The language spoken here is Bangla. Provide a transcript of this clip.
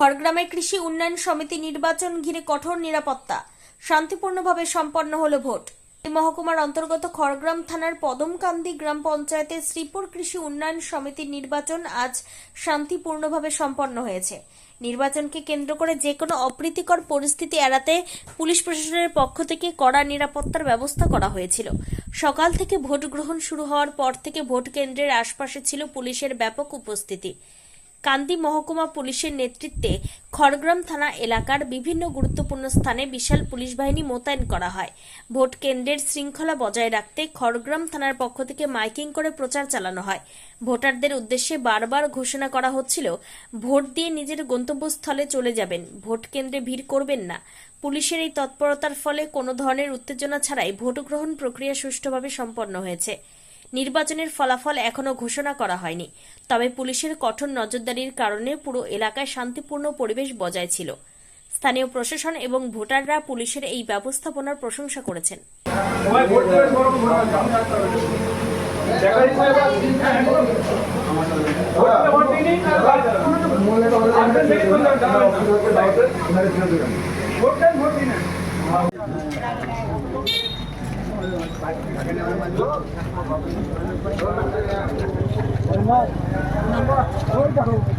খড়গ্রামের কৃষি উন্নয়ন সমিতি নির্বাচন ঘিরে কঠোর নিরাপত্তা। শান্তিপূর্ণভাবে সম্পন্ন হল ভোট। মহকুমার অন্তর্গত খড়গ্রাম থানার পদমকান্দি গ্রাম পঞ্চায়েতের শ্রীপুর কৃষি উন্নয়ন সমিতির নির্বাচন আজ শান্তিপূর্ণভাবে সম্পন্ন হয়েছে। নির্বাচনকে কেন্দ্র করে যে কোনো অপ্রীতিকর পরিস্থিতি এড়াতে পুলিশ প্রশাসনের পক্ষ থেকে কড়া নিরাপত্তার ব্যবস্থা করা হয়েছিল। সকাল থেকে ভোট গ্রহণ শুরু হওয়ার পর থেকে ভোট কেন্দ্রের আশপাশে ছিল পুলিশের ব্যাপক উপস্থিতি। কান্দি মহকুমা পুলিশের নেতৃত্বে খড়গ্রাম থানা এলাকার বিভিন্ন গুরুত্বপূর্ণ স্থানে বিশাল পুলিশ বাহিনী মোতায়েন করা হয়। ভোট কেন্দ্রের শৃঙ্খলা বজায় রাখতে খড়গ্রাম থানার পক্ষ থেকে মাইকিং করে প্রচার চালানো হয়। ভোটারদের উদ্দেশ্যে বারবার ঘোষণা করা হচ্ছিল, ভোট দিয়ে নিজের গন্তব্যস্থলে চলে যাবেন, ভোট কেন্দ্রে ভিড় করবেন না। পুলিশের এই তৎপরতার ফলে কোনো ধরনের উত্তেজনা ছাড়াই ভোট গ্রহণ প্রক্রিয়া সুষ্ঠুভাবে সম্পন্ন হয়েছে। নির্বাচনের ফলাফল এখনও ঘোষণা করা হয়নি। তবে পুলিশের কঠোর নজরদারির কারণে পুরো এলাকায় শান্তিপূর্ণ পরিবেশ বজায় ছিল। স্থানীয় প্রশাসন এবং ভোটাররা পুলিশের এই ব্যবস্থাপনার প্রশংসা করেছেন। Vote Vamos lá. Vamos.